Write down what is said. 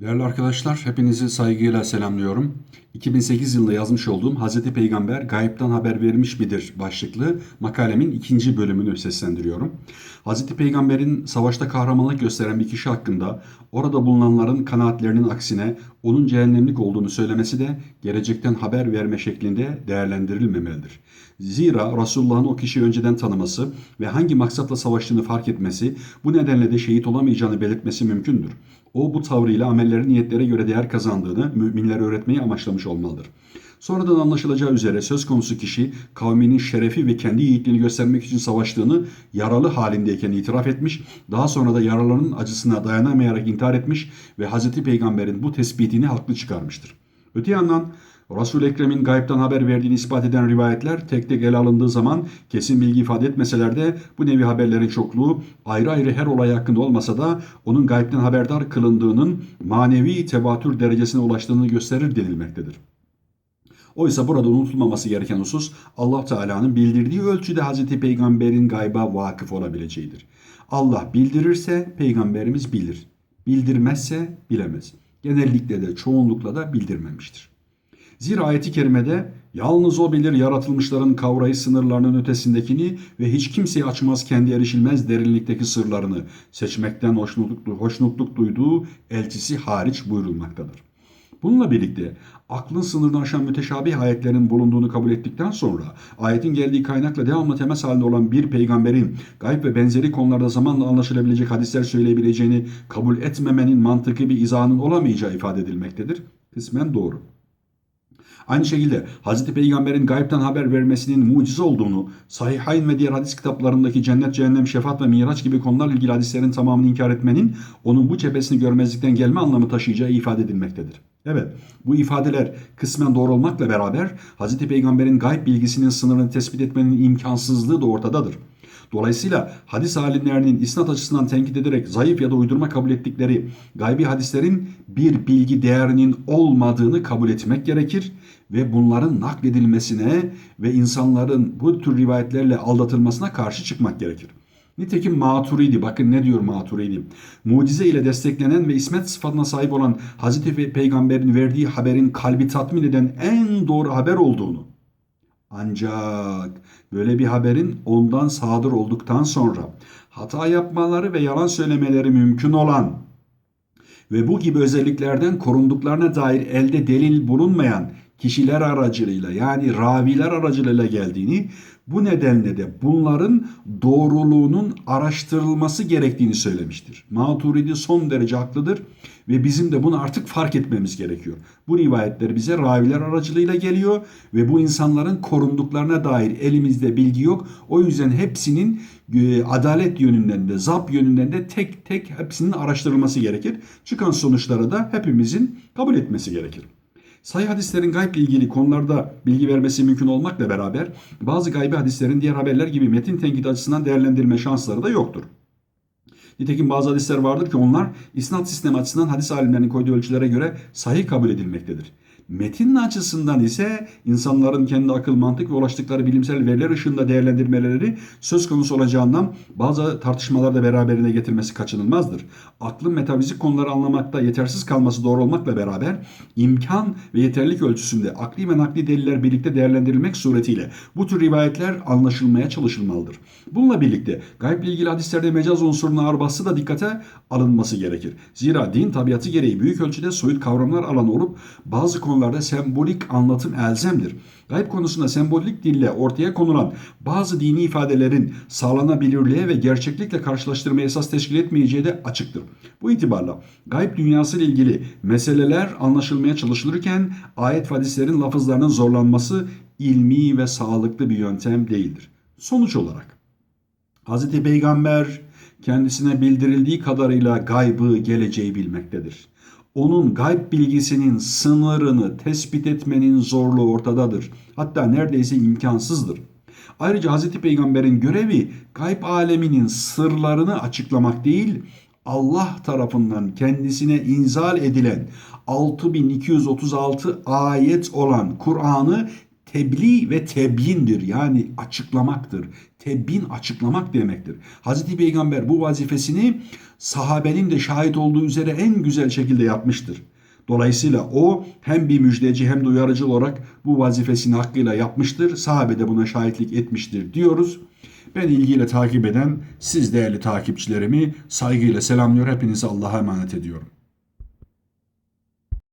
Değerli arkadaşlar, hepinizi saygıyla selamlıyorum. 2008 yılında yazmış olduğum Hazreti Peygamber gayipten haber vermiş midir başlıklı makalemin ikinci bölümünü seslendiriyorum. Hazreti Peygamber'in savaşta kahramanlık gösteren bir kişi hakkında orada bulunanların kanaatlerinin aksine onun cehennemlik olduğunu söylemesi de gelecekten haber verme şeklinde değerlendirilmemelidir. Zira Resulullah'ın o kişiyi önceden tanıması ve hangi maksatla savaştığını fark etmesi, bu nedenle de şehit olamayacağını belirtmesi mümkündür. O bu tavrıyla amellerin niyetlere göre değer kazandığını müminlere öğretmeyi amaçlamış olmalıdır. Sonradan anlaşılacağı üzere söz konusu kişi kavminin şerefi ve kendi yiğitliğini göstermek için savaştığını yaralı halindeyken itiraf etmiş, daha sonra da yaralarının acısına dayanamayarak intihar etmiş ve Hz. Peygamber'in bu tespitini haklı çıkarmıştır. Öte yandan Resul-i Ekrem'in gayipten haber verdiğini ispat eden rivayetler tek tek ele alındığı zaman kesin bilgi ifade etmeseler de bu nevi haberlerin çokluğu ayrı ayrı her olay hakkında olmasa da onun gayipten haberdar kılındığının manevi tevatür derecesine ulaştığını gösterir denilmektedir. Oysa burada unutulmaması gereken husus Allah Teala'nın bildirdiği ölçüde Hz. Peygamber'in gayba vakıf olabileceğidir. Allah bildirirse peygamberimiz bilir. Bildirmezse bilemez. Genellikle de çoğunlukla da bildirmemiştir. Zira ayeti kerimede yalnız o bilir yaratılmışların kavrayı sınırlarının ötesindekini ve hiç kimseye açmaz kendi erişilmez derinlikteki sırlarını seçmekten hoşnutluk, hoşnutluk duyduğu elçisi hariç buyurulmaktadır. Bununla birlikte aklın sınırını aşan müteşabih ayetlerin bulunduğunu kabul ettikten sonra ayetin geldiği kaynakla devamlı temas halinde olan bir peygamberin gayb ve benzeri konularda zamanla anlaşılabilecek hadisler söyleyebileceğini kabul etmemenin mantıklı bir izahının olamayacağı ifade edilmektedir. Kısmen doğru. Aynı şekilde Hz. Peygamber'in gaybten haber vermesinin mucize olduğunu, Sahihayn ve diğer hadis kitaplarındaki cennet, cehennem, şefaat ve miraç gibi konularla ilgili hadislerin tamamını inkar etmenin onun bu cephesini görmezlikten gelme anlamı taşıyacağı ifade edilmektedir. Evet, bu ifadeler kısmen doğru olmakla beraber Hz. Peygamber'in gayb bilgisinin sınırını tespit etmenin imkansızlığı da ortadadır. Dolayısıyla hadis alimlerinin isnat açısından tenkit ederek zayıf ya da uydurma kabul ettikleri gaybi hadislerin bir bilgi değerinin olmadığını kabul etmek gerekir ve bunların nakledilmesine ve insanların bu tür rivayetlerle aldatılmasına karşı çıkmak gerekir. Nitekim Maturidi, bakın ne diyor Maturidi? Mucize ile desteklenen ve ismet sıfatına sahip olan Hazreti Peygamber'in verdiği haberin kalbi tatmin eden en doğru haber olduğunu, ancak böyle bir haberin ondan sadır olduktan sonra hata yapmaları ve yalan söylemeleri mümkün olan ve bu gibi özelliklerden korunduklarına dair elde delil bulunmayan kişiler aracılığıyla yani raviler aracılığıyla geldiğini bu nedenle de bunların doğruluğunun araştırılması gerektiğini söylemiştir. Maturidi son derece haklıdır ve bizim de bunu artık fark etmemiz gerekiyor. Bu rivayetler bize raviler aracılığıyla geliyor ve bu insanların korunduklarına dair elimizde bilgi yok. O yüzden hepsinin e, adalet yönünden de zap yönünden de tek tek hepsinin araştırılması gerekir. Çıkan sonuçları da hepimizin kabul etmesi gerekir. Sayı hadislerin gayb ile ilgili konularda bilgi vermesi mümkün olmakla beraber bazı gaybi hadislerin diğer haberler gibi metin tenkit açısından değerlendirilme şansları da yoktur. Nitekim bazı hadisler vardır ki onlar isnat sistemi açısından hadis alimlerinin koyduğu ölçülere göre sahih kabul edilmektedir. Metin açısından ise insanların kendi akıl, mantık ve ulaştıkları bilimsel veriler ışığında değerlendirmeleri söz konusu olacağından bazı tartışmalarda beraberine getirmesi kaçınılmazdır. Aklın metafizik konuları anlamakta yetersiz kalması doğru olmakla beraber imkan ve yeterlilik ölçüsünde akli ve nakli deliller birlikte değerlendirilmek suretiyle bu tür rivayetler anlaşılmaya çalışılmalıdır. Bununla birlikte gayb ile ilgili hadislerde mecaz unsurunun ağır bası da dikkate alınması gerekir. Zira din tabiatı gereği büyük ölçüde soyut kavramlar alanı olup bazı konularda sembolik anlatım elzemdir. Gayb konusunda sembolik dille ortaya konulan bazı dini ifadelerin sağlanabilirliğe ve gerçeklikle karşılaştırmaya esas teşkil etmeyeceği de açıktır. Bu itibarla gayb dünyası ile ilgili meseleler anlaşılmaya çalışılırken ayet hadislerin lafızlarının zorlanması ilmi ve sağlıklı bir yöntem değildir. Sonuç olarak Hz. Peygamber kendisine bildirildiği kadarıyla gaybı geleceği bilmektedir. Onun gayb bilgisinin sınırını tespit etmenin zorluğu ortadadır. Hatta neredeyse imkansızdır. Ayrıca Hz. Peygamber'in görevi gayb aleminin sırlarını açıklamak değil, Allah tarafından kendisine inzal edilen 6236 ayet olan Kur'an'ı tebliğ ve tebyindir. Yani açıklamaktır. Tebbin açıklamak demektir. Hazreti Peygamber bu vazifesini sahabenin de şahit olduğu üzere en güzel şekilde yapmıştır. Dolayısıyla o hem bir müjdeci hem de uyarıcı olarak bu vazifesini hakkıyla yapmıştır. Sahabe de buna şahitlik etmiştir diyoruz. Ben ilgiyle takip eden siz değerli takipçilerimi saygıyla selamlıyor. Hepinizi Allah'a emanet ediyorum.